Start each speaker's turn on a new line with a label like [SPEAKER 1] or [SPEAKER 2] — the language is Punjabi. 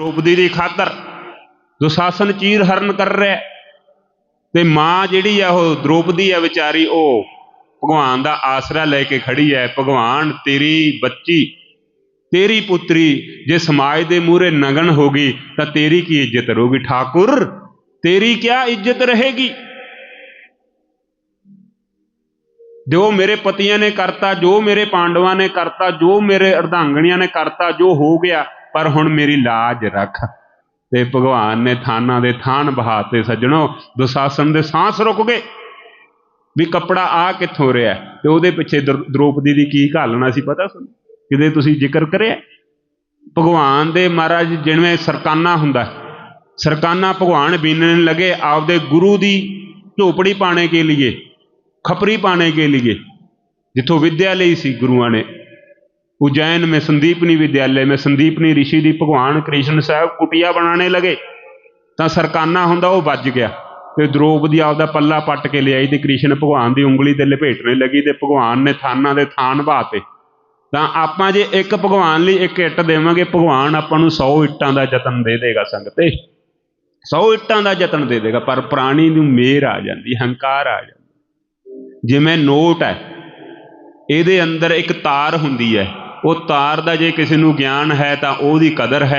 [SPEAKER 1] ਦ੍ਰੋਪਦੀ ਦੀ ਖਾਤਰ ਦੁਸ਼ਾਸਨ ਚੀਰ ਹਰਨ ਕਰ ਰਿਹਾ ਤੇ ਮਾਂ ਜਿਹੜੀ ਆ ਉਹ ਦ੍ਰੋਪਦੀ ਆ ਵਿਚਾਰੀ, ਉਹ ਭਗਵਾਨ ਦਾ ਆਸਰਾ ਲੈ ਕੇ ਖੜੀ ਹੈ। ਭਗਵਾਨ, ਤੇਰੀ ਬੱਚੀ, ਤੇਰੀ ਪੁੱਤਰੀ, ਜੇ ਸਮਾਜ ਦੇ ਮੂਹਰੇ ਨਗਨ ਹੋ ਗਈ, ਤਾਂ ਤੇਰੀ ਕੀ ਇੱਜ਼ਤ ਰਹੂਗੀ? ਠਾਕੁਰ, ਤੇਰੀ ਕਿਆ ਇੱਜ਼ਤ ਰਹੇਗੀ? ਜੋ ਮੇਰੇ ਪਤੀਆਂ ਨੇ ਕਰਤਾ, ਜੋ ਮੇਰੇ ਪਾਂਡਵਾਂ ਨੇ ਕਰਤਾ, ਜੋ ਮੇਰੇ ਅਰਧਾਂਗਣੀਆਂ ਨੇ ਕਰਤਾ, ਜੋ ਹੋ ਗਿਆ ਪਰ ਹੁਣ ਮੇਰੀ ਲਾਜ ਰੱਖ। ਤੇ ਭਗਵਾਨ ਨੇ ਥਾਨਾਂ ਦੇ ਥਾਨ ਬਹਾਤੇ ਸੱਜਣੋ, ਦੁਸ਼ਾਸਨ ਦੇ ਸਾਹ ਰੁਕ ਗਏ। ਵੀ ਕੱਪੜਾ ਆ ਕਿੱਥੋਂ ਰਿਹਾ? ਤੇ ਉਹਦੇ ਪਿੱਛੇ ਦਰ- ਦ੍ਰੋਪਦੀ ਦੀ ਕੀ ਘਾਲਣਾ ਸੀ ਪਤਾ ਸੁਣ ਕਿਤੇ ਤੁਸੀਂ ਜ਼ਿਕਰ ਕਰਿਆ? ਭਗਵਾਨ ਦੇ ਮਹਾਰਾਜ ਜਿਵੇਂ ਸਰਕਾਨਾ ਹੁੰਦਾ। ਸਰਕਾਨਾ ਭਗਵਾਨ ਬੀਨਣ ਲਗੇ ਆਪਦੇ ਗੁਰੂ ਦੀ ਝੋਪੜੀ ਪਾਣੇ ਕੇ ਲਈ ਖਪਰੀ ਪਾਣੇ ਕੇ ਲਈ ਜਿੱਥੋਂ ਵਿੱਦਿਆ ਲਈ ਸੀ ਗੁਰੂਆਂ ਨੇ। उज्जैन में संदीपनी विद्यालय में संदीपनी ऋषि ਦੀ ਭਗਵਾਨ ਕ੍ਰਿਸ਼ਨ ਸਾਹਿਬ ਕੁਟਿਆ ਬਣਾਉਣੇ ਲਗੇ ਤਾਂ ਸਰਕਾਨਾ ਹੁੰਦਾ ਉਹ ਵੱਜ ਗਿਆ ਤੇ ਦ੍ਰੋਪਦੀ ਆਪਦਾ ਪੱਲਾ ਪੱਟ ਕੇ ਲਿਆਈ ਤੇ ਕ੍ਰਿਸ਼ਨ ਭਗਵਾਨ ਦੀ ਉਂਗਲੀ ਤੇ ਲਪੇਟਣੇ ਲੱਗੀ ਤੇ ਭਗਵਾਨ ਨੇ ਥਾਨਾਂ ਦੇ ਥਾਨ ਬਾਤੇ ਤਾਂ ਆਪਾਂ ਜੇ ਇੱਕ ਭਗਵਾਨ ਲਈ ਇੱਕ ਇੱਟ ਦੇਵਾਂਗੇ ਭਗਵਾਨ ਆਪਾਂ ਨੂੰ 100 ਇੱਟਾਂ ਦਾ ਯਤਨ ਦੇ ਦੇਗਾ ਸੰਗਤੇ 100 ਇੱਟਾਂ ਦਾ ਯਤਨ ਦੇ ਦੇਗਾ ਪਰ ਪ੍ਰਾਣੀ ਨੂੰ ਮੇਰ ਆ ਜਾਂਦੀ ਹੰਕਾਰ ਆ ਜਾਂਦਾ ਜਿਵੇਂ ਨੋਟ ਹੈ ਇਹਦੇ ਅੰਦਰ ਇੱਕ ਤਾਰ ਹੁੰਦੀ ਹੈ ਉਹ ਤਾਰ ਦਾ ਜੇ ਕਿਸੇ ਨੂੰ ਗਿਆਨ ਹੈ ਤਾਂ ਉਹਦੀ ਕਦਰ ਹੈ।